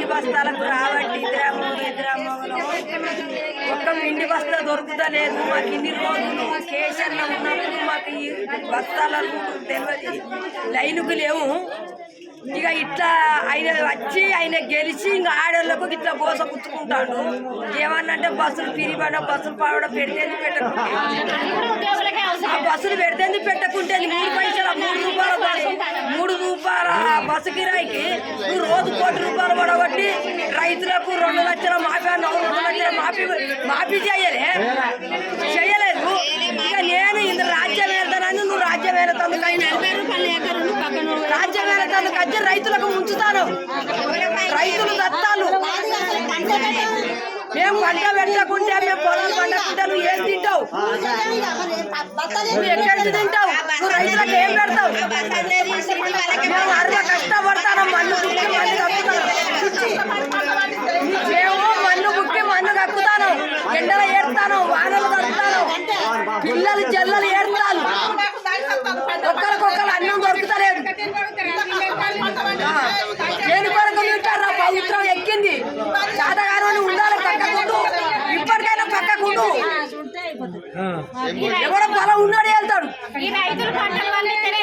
పిండి బస్తాలకు రాబట్టి ఇద్దరమ్మలు ఇద్దరమ్మలు ఒక్క పిండి బస్తా దొరుకుతలేదు. మాకు ఇన్ని రోజులు కేసర్లో ఉన్నప్పుడు మాకు ఈ బస్తాలకు తెలియదు లైనుకు లేవు. ఇక ఇట్లా ఆయన వచ్చి ఆయన గెలిచి ఇంకా ఆడోళ్ళకు ఇట్లా గోస పుచ్చుకుంటాడు. ఏమన్నంటే బస్సులు పిరిబడ బస్సులు పావడం పెడితే పెట్టకుంటే. ఆ బస్సులు పెడితే పెట్టకుంటే మూడు బస్సు కిరాయికి నువ్వు రోజు కోటి రూపాయలు పడబట్టి రైతులకు రెండు లక్షల మాఫీ అన్నావు రెండు లక్షల మాఫీ మాఫీ చేయలే. చేయలేదు. ఇక నేను ఇంత రాజ్యం వెళ్తానని నువ్వు రాజ్యం వెళ్తాను రాజ్యం వెళ్తాను కచ్చి రైతులకు ఉంచుతాను రైతులు దత్తాలు. మేము పంట పెట్టకుంటే మేము పొలాలు పండకుంటే నువ్వు ఏం తింటావు? నువ్వు ఎక్కడ తింటావు? నువ్వు రైతులకు ఏం పెడతావు? ఉన్నాడు వెళ్తాడు. ఈ రైతులు పంటలు పండితేనే